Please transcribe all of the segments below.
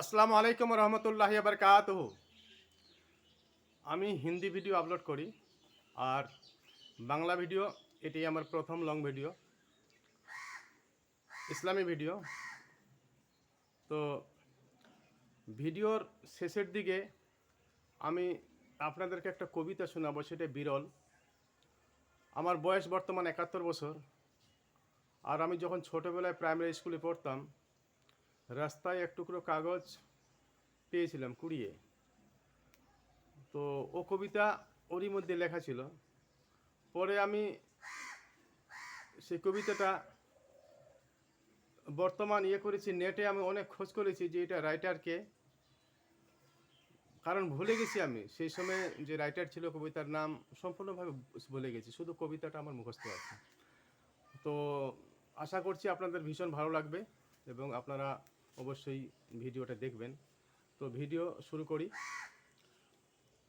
আসসালামু আলাইকুম রহমতুল্লাহ বরকাত আমি হিন্দি ভিডিও আপলোড করি, আর বাংলা ভিডিও এটি আমার প্রথম লং ভিডিও, ইসলামী ভিডিও। তো ভিডিওর শেষের দিকে আমি আপনাদেরকে একটা কবিতা শোনাবো, সেটা বিরল। আমার বয়স বর্তমান একাত্তর বছর, আর আমি যখন ছোটোবেলায় প্রাইমারি স্কুলে পড়তাম রাস্তায় এক টুকরো কাগজ পেয়েছিলাম কুড়িয়ে। তো ও কবিতা ওরই মধ্যে লেখা ছিল। পরে আমি সেই কবিতাটা বর্তমান ইয়ে করেছি নেটে আমি অনেক খোঁজ করেছি যে এটা রাইটারকে কারণ ভুলে গেছি আমি, সেই সময় যে রাইটার ছিল কবিতার নাম সম্পূর্ণভাবে ভুলে গেছি, শুধু কবিতাটা আমার মুখস্থ আছে। তো আশা করছি আপনাদের ভীষণ ভালো লাগবে এবং আপনারা অবশ্যই ভিডিওটা দেখবেন। তো ভিডিও শুরু করি।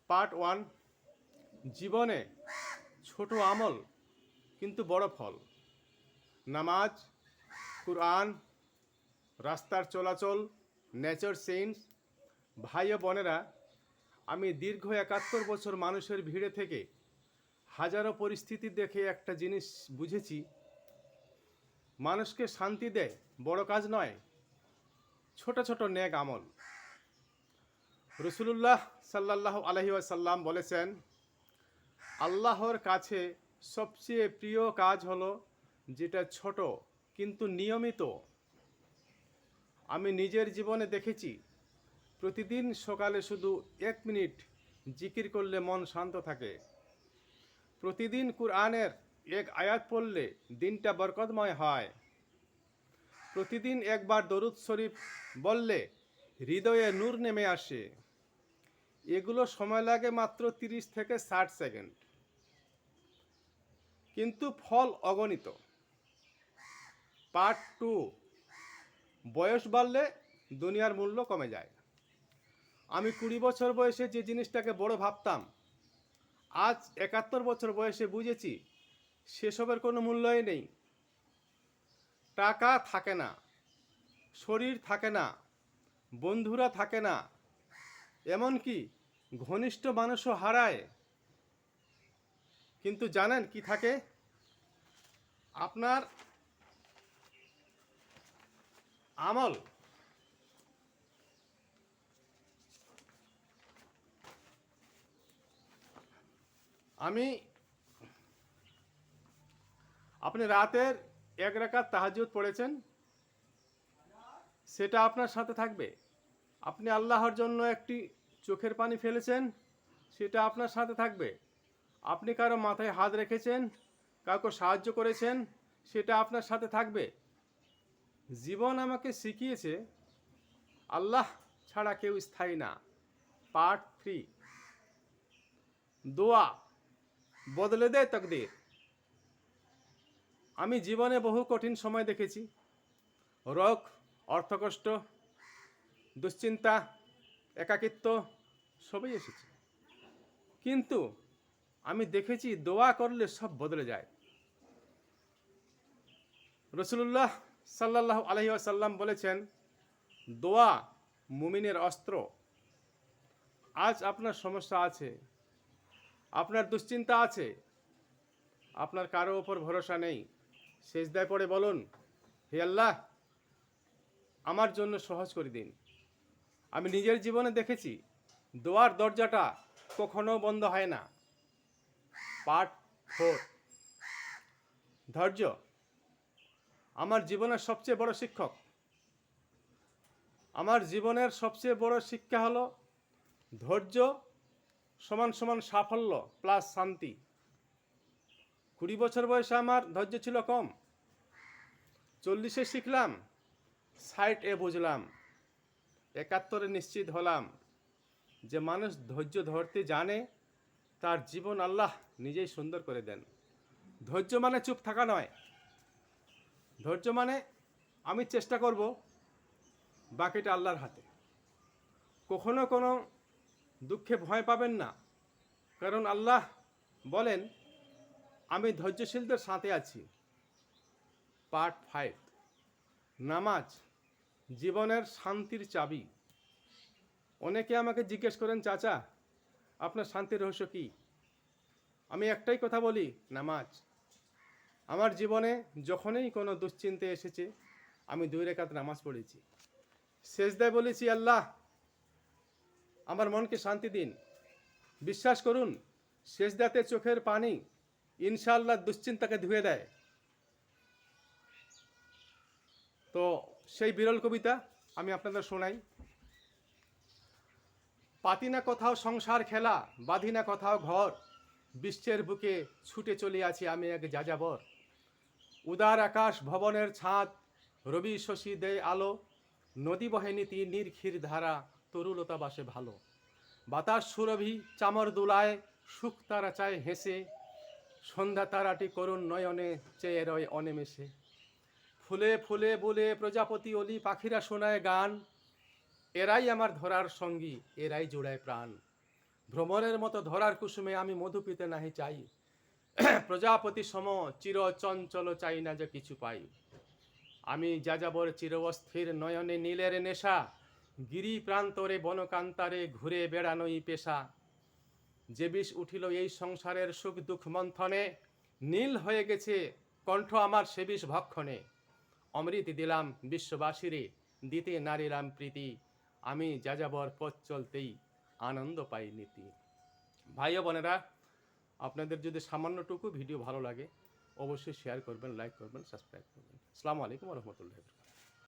পার্ট ওয়ান, জীবনে ছোট আমল কিন্তু বড় ফল। নামাজ, কুরআন, রাস্তার চলাচল নেচার সেন্স ভাই বোনেরা, আমি দীর্ঘ একাত্তর বছর মানুষের ভিড়ে থেকে হাজারো পরিস্থিতি দেখে একটা জিনিস বুঝেছি। মানুষকে শান্তি দেয় বড় কাজ নয় ছোট ছোট নেক আমল। রসুলুল্লাহ সাল্লাহ আলহি আসাল্লাম বলেছেন, আল্লাহর কাছে সবচেয়ে প্রিয় কাজ হলো যেটা ছোট কিন্তু নিয়মিত। আমি নিজের জীবনে দেখেছি, প্রতিদিন সকালে শুধু এক মিনিট জিকির করলে মন শান্ত থাকে। প্রতিদিন কুরআনের এক আয়াত পড়লে দিনটা বরকতময় হয়। প্রতিদিন একবার দরুদ শরীফ বললে হৃদয়ে নূর নেমে আসে। এগুলো সময় লাগে মাত্র তিরিশ থেকে ষাট সেকেন্ড। কিন্তু ফল অগণিত। পার্ট টু, বয়স বাড়লে দুনিয়ার মূল্য কমে যায়। আমি কুড়ি বছর বয়সে যে জিনিসটাকে বড় ভাবতাম, আজ একাত্তর বছর বয়সে বুঝেছি, সেসবের কোনো মূল্যই নেই। টাকা থাকে না, শরীর থাকে না, বন্ধুরা থাকে না, এমনকি ঘনিষ্ঠ মানুষও হারায়। কিন্তু জানেন কি থাকে? আপনার আমল আমি আপনি রাতের এক রাকাত তাহাজুদ পড়েছেন, সেটা আপনার সাথে থাকবে। আপনি আল্লাহর জন্য একটি চোখের পানি ফেলেছেন, সেটা আপনার সাথে থাকবে। আপনি কারও মাথায় হাত রেখেছেন, কাউকে সাহায্য করেছেন, সেটা আপনার সাথে থাকবে। জীবন আমাকে শিখিয়েছে, আল্লাহ ছাড়া কেউ স্থায়ী না। Part three. দোয়া বদলে দেয় তকদির। আমি জীবনে বহু কঠিন সময় দেখেছি। রোগ, অর্থকষ্ট, দুশ্চিন্তা, একাকিত্ব, সবই এসেছে। কিন্তু আমি দেখেছি দোয়া করলে সব বদলে যায়। রসুল্লাহ সাল্লাহ আলহি আসাল্লাম বলেছেন, দোয়া মুমিনের অস্ত্র। আজ আপনার সমস্যা আছে, আপনার দুশ্চিন্তা আছে, আপনার কারও ওপর ভরসা নেই। শেষদায় পড়ে বলুন, হে আল্লাহ, আমার জন্য সহজ করে দিন। আমি নিজের জীবনে দেখেছি, দোয়ার দরজাটা কখনো বন্ধ হয় না। Part four. ধৈর্য, আমার জীবনের সবচেয়ে বড় শিক্ষক। আমার জীবনের সবচেয়ে বড় শিক্ষা হলো ধৈর্য সমান সমান সাফল্য প্লাস শান্তি। কুড়ি বছর বয়সে আমার ধৈর্য ছিল কম। চল্লিশে শিখলাম, ষাট এ বুঝলাম, একাত্তরে নিশ্চিত হলাম যে মানুষ ধৈর্য ধরতে জানে, তার জীবন আল্লাহ নিজেই সুন্দর করে দেন। ধৈর্য মানে চুপ থাকা নয়। ধৈর্য মানে আমি চেষ্টা করব, বাকিটা আল্লাহর হাতে। কখনো কোনো দুঃখে ভয় পাবেন না, কারণ আল্লাহ বলেন আমি ধৈর্যশীলদের সাথে আছি। Part five. নামাজ, জীবনের শান্তির চাবি। অনেকে আমাকে জিজ্ঞেস করেন, চাচা, আপনার শান্তির রহস্য কি? আমি একটাই কথা বলি, নামাজ। আমার জীবনে যখনই কোনো দুশ্চিন্তে এসেছে, আমি দুই রেখাত নামাজ পড়েছি। শেষদায় বলেছি, আল্লাহ, আমার মনকে শান্তি দিন। বিশ্বাস করুন শেষদাতে চোখের পানি ইনশাআল্লাহ দুশ্চিন্তাকে ধুয়ে দেয়। তো সেই বিরল কবিতা আমি আপনাদের শোনাই। পাতি না কোথাও সংসার খেলা, বাঁধি না কোথাও ঘর, বিশ্বের বুকে ছুটে চলে আছি আমি এক যাযাবর। উদার আকাশ ভবনের ছাদ, রবি শশী দেয় আলো, নদী বহে নীতি ধারা, তরুলতা বাসে ভালো। বাতাস সুরভি, চামর দুলায়, সুখ তারা চায় হেসে সন্ধ্যা তারাটি করুণ নয়নে চেয়ে রয় অনেমেষে। ফুলে ফুলে বলে প্রজাপতি অলি পাখিরা শোনায় গান। এরাই আমার ধরার সঙ্গী, এরাই জোড়ায় প্রাণ। ভ্রমণের মতো ধরার কুসুমে আমি মধু পিতে নাহি চাই। প্রজাপতি সম চির চঞ্চল চাই না যে কিছু পাই। আমি যাযাবর চির অস্থির নয়নে নীলের নেশা গিরি প্রান্তরে বনকান্তারে ঘুরে বেড়ানোই পেশা। যে বিষ উঠিল এই সংসারের সুখ দুঃখ মন্থনে, নীল হয়ে গেছে কণ্ঠ আমার সে বিষ ভক্ষণে। অমৃত দিলাম বিশ্ববাসীরে, দিতে নারীরাম প্রীতি, আমি যাযাবর পথ চলতেই আনন্দ পাই নীতি। ভাই বোনেরা, আপনাদের যদি সামান্যটুকু ভিডিও ভালো লাগে, অবশ্যই শেয়ার করবেন লাইক করবেন সাবস্ক্রাইব করবেন। আসসালামু আলাইকুম রহমতুল্লাহ